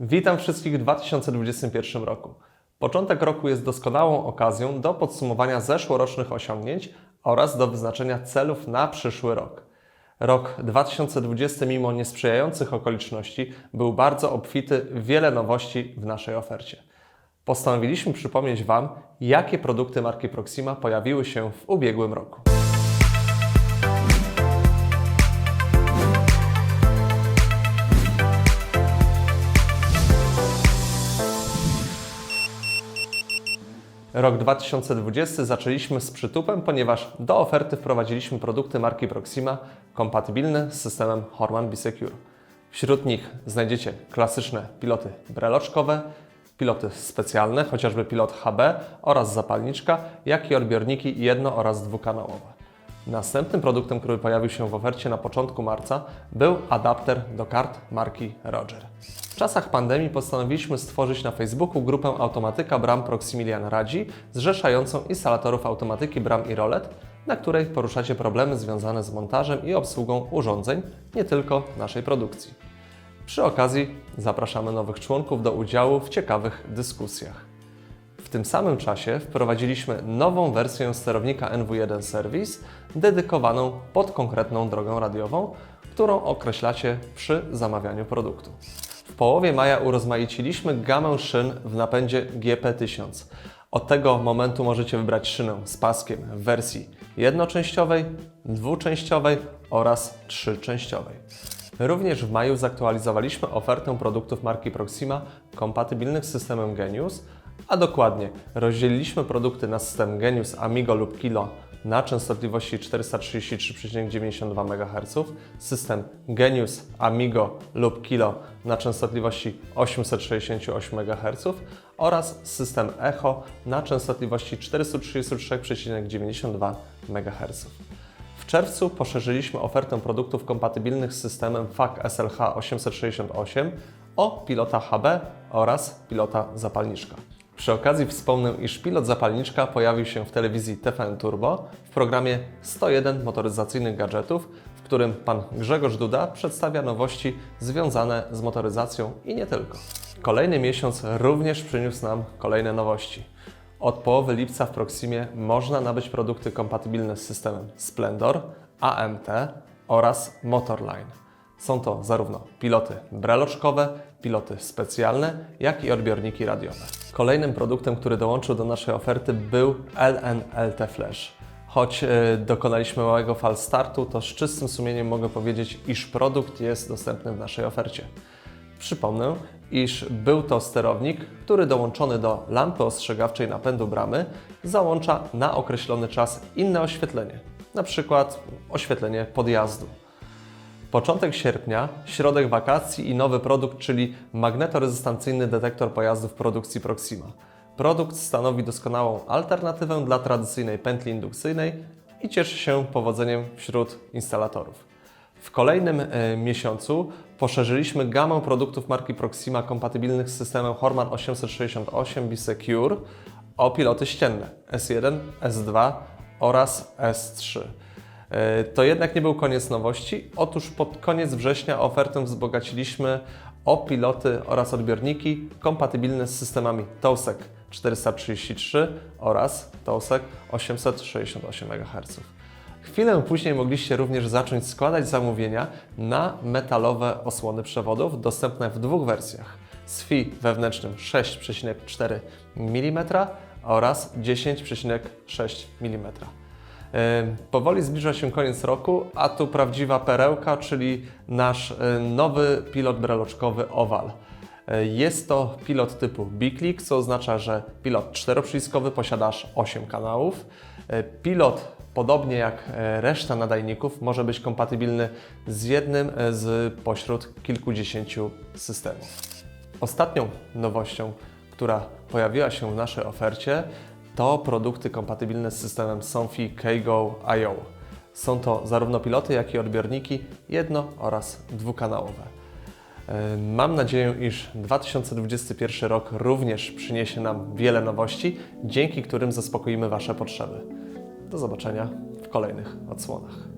Witam wszystkich w 2021 roku. Początek roku jest doskonałą okazją do podsumowania zeszłorocznych osiągnięć oraz do wyznaczenia celów na przyszły rok. Rok 2020, mimo niesprzyjających okoliczności, był bardzo obfity w wiele nowości w naszej ofercie. Postanowiliśmy przypomnieć Wam, jakie produkty marki Proxima pojawiły się w ubiegłym roku. Rok 2020 zaczęliśmy z przytupem, ponieważ do oferty wprowadziliśmy produkty marki Proxima kompatybilne z systemem Horman B-Secure. Wśród nich znajdziecie klasyczne piloty breloczkowe, piloty specjalne, chociażby pilot HB oraz zapalniczka, jak i odbiorniki jedno- oraz dwukanałowe. Następnym produktem, który pojawił się w ofercie na początku marca, był adapter do kart marki Roger. W czasach pandemii postanowiliśmy stworzyć na Facebooku grupę Automatyka Bram Proximilian Radzi, zrzeszającą instalatorów automatyki Bram i Rolet, na której poruszacie problemy związane z montażem i obsługą urządzeń, nie tylko naszej produkcji. Przy okazji zapraszamy nowych członków do udziału w ciekawych dyskusjach. W tym samym czasie wprowadziliśmy nową wersję sterownika NW1 Service, dedykowaną pod konkretną drogą radiową, którą określacie przy zamawianiu produktu. Połowie maja urozmaiciliśmy gamę szyn w napędzie GP1000. Od tego momentu możecie wybrać szynę z paskiem w wersji jednoczęściowej, dwuczęściowej oraz trzyczęściowej. Również w maju zaktualizowaliśmy ofertę produktów marki Proxima kompatybilnych z systemem Genius, a dokładnie rozdzieliliśmy produkty na system Genius Amigo lub Kilo na częstotliwości 433,92 MHz, system Genius Amigo lub Kilo na częstotliwości 868 MHz oraz system Echo na częstotliwości 433,92 MHz. W czerwcu poszerzyliśmy ofertę produktów kompatybilnych z systemem FAC SLH 868 o pilota HB oraz pilota zapalniczka. Przy okazji wspomnę, iż pilot zapalniczka pojawił się w telewizji TVN Turbo w programie 101 motoryzacyjnych gadżetów, w którym pan Grzegorz Duda przedstawia nowości związane z motoryzacją i nie tylko. Kolejny miesiąc również przyniósł nam kolejne nowości. Od połowy lipca w Proximie można nabyć produkty kompatybilne z systemem Splendor, AMT oraz Motorline. Są to zarówno piloty breloczkowe, piloty specjalne, jak i odbiorniki radiowe. Kolejnym produktem, który dołączył do naszej oferty był LNLT Flash. Choć e, dokonaliśmy małego fal startu, to z czystym sumieniem mogę powiedzieć, iż produkt jest dostępny w naszej ofercie. Przypomnę, iż był to sterownik, który dołączony do lampy ostrzegawczej napędu bramy załącza na określony czas inne oświetlenie, na przykład oświetlenie podjazdu. Początek sierpnia, środek wakacji i nowy produkt, czyli magnetorezystancyjny detektor pojazdów produkcji Proxima. Produkt stanowi doskonałą alternatywę dla tradycyjnej pętli indukcyjnej i cieszy się powodzeniem wśród instalatorów. W kolejnym e, miesiącu poszerzyliśmy gamę produktów marki Proxima kompatybilnych z systemem Horman 868 B-Secure o piloty ścienne S1, S2 oraz S3. E, To jednak nie był koniec nowości. Otóż pod koniec września ofertę wzbogaciliśmy o piloty oraz odbiorniki kompatybilne z systemami TOSEC 433 oraz TOSEC 868 MHz. Chwilę później mogliście również zacząć składać zamówienia na metalowe osłony przewodów dostępne w dwóch wersjach. SFI wewnętrznym 6,4 mm oraz 10,6 mm. Powoli zbliża się koniec roku, a tu prawdziwa perełka, czyli nasz y, nowy pilot breloczkowy Oval. Y, Jest to pilot typu Biclick, co oznacza, że pilot czteroprzyciskowy posiada aż 8 kanałów. Y, Pilot, podobnie jak e, reszta nadajników, może być kompatybilny z jednym e, z pośród kilkudziesięciu systemów. Ostatnią nowością, która pojawiła się w naszej ofercie, to produkty kompatybilne z systemem Somfy Keigo IO. Są to zarówno piloty, jak i odbiorniki jedno- oraz dwukanałowe. Mam nadzieję, iż 2021 rok również przyniesie nam wiele nowości, dzięki którym zaspokoimy Wasze potrzeby. Do zobaczenia w kolejnych odsłonach.